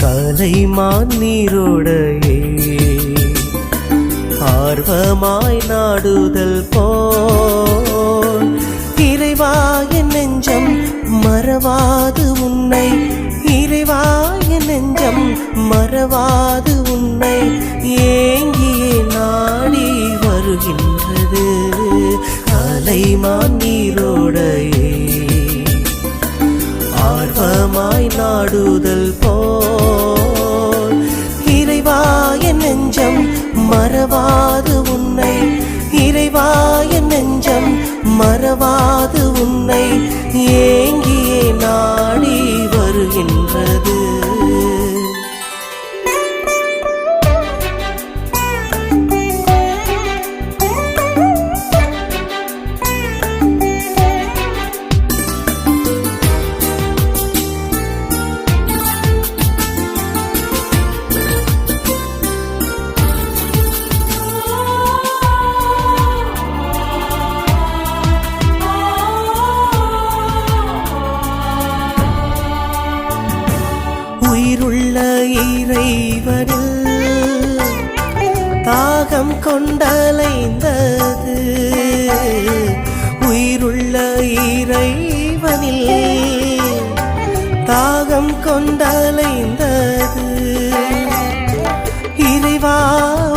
கலைமான் நீரோடையே ஆர்வமாய் நாடுதல் போ. மறவாது உன்னை. இறைவாய நெஞ்சம் மறவாது உன்னை. ஏங்கியே நாடி வருகின்றது. கலைமான் நீரோடையே. ஆர்வமாய் நாடுதல் போல். இறைவாய நெஞ்சம் மறவாது உன்னை. இறைவாய நெஞ்சம் மறவாது உன்னை. ஏ கொண்டலைந்தது. இறைவா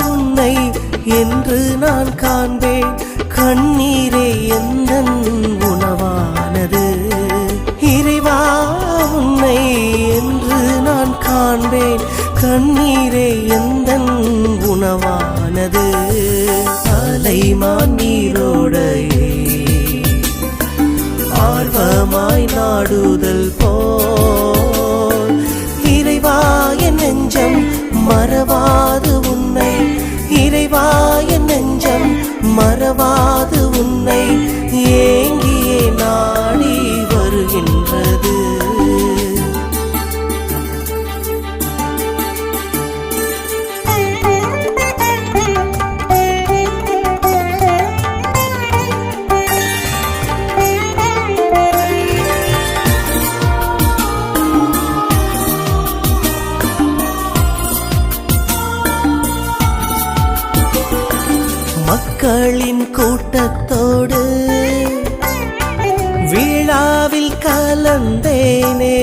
உன்னை என்று நான் காண்பேன். கண்ணீரே எந்த உணவானது. இறைவா உன்னை என்று நான் காண்பேன். கண்ணீரே எந்த உணவானது. அலைமான் நீரோடையே ஆர்வமாய் நாடுதல் போ மக்களின் கூட்டத்தோடு விழாவில் கலந்தேனே.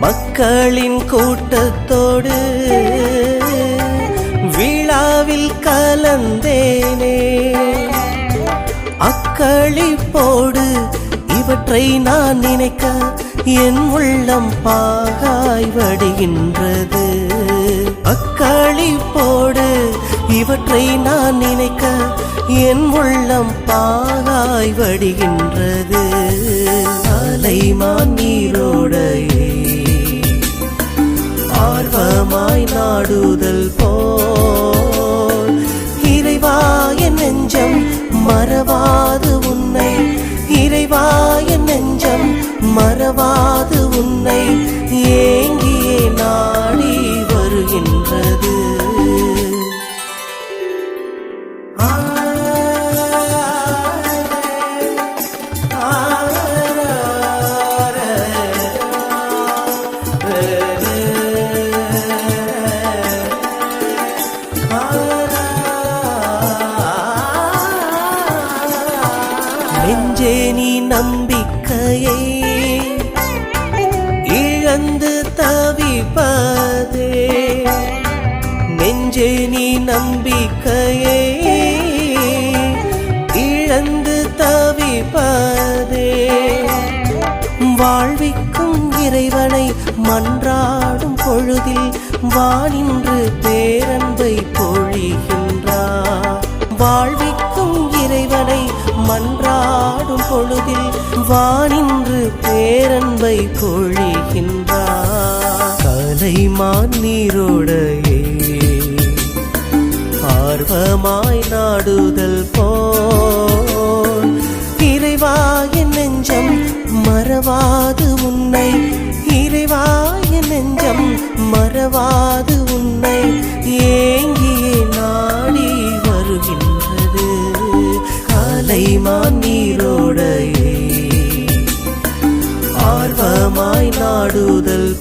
மக்களின் கூட்டத்தோடு விழாவில் கலந்தேனே. அக்களிப்போடு இவற்றை நான் நினைக்க என் உள்ளம் பாகாய் வடிகின்றது. அக்களிப்போடு இவற்றை நான் நினைக்க என் உள்ளம் பாகாய் வடிகின்றது. அலைமான் நீரோடையே ஆர்வமாய் நாடுதல் போல் என் நெஞ்சம் மறவாது நெஞ்சே நீ நம்பிக்கையை. இழந்து தவிப்பாதே. நெஞ்சே நீ நம்பிக்கையை. இழந்து தவிப்பாதே. வாழ்விக்கும் இறைவனை மன்றாடும் பொழுதில் வானின்று பேரன்பை பொழிகின்றார். வாழ்விக்கும் இறைவனை மன்றாடும் பொழுதில் வானின்று பேரன்பை பொழிகின்றார். கலைமான் நீரோடையே ஆர்வமாய் நாடுதல் போல். இறைவாய நெஞ்சம் மற மறவாது உன்னை. இறைவாய நெஞ்சம் மறவாது உன்னை. ஏங்கியே காலைமான் நீரோடையே. ஆர்வமாய் நாடுதல்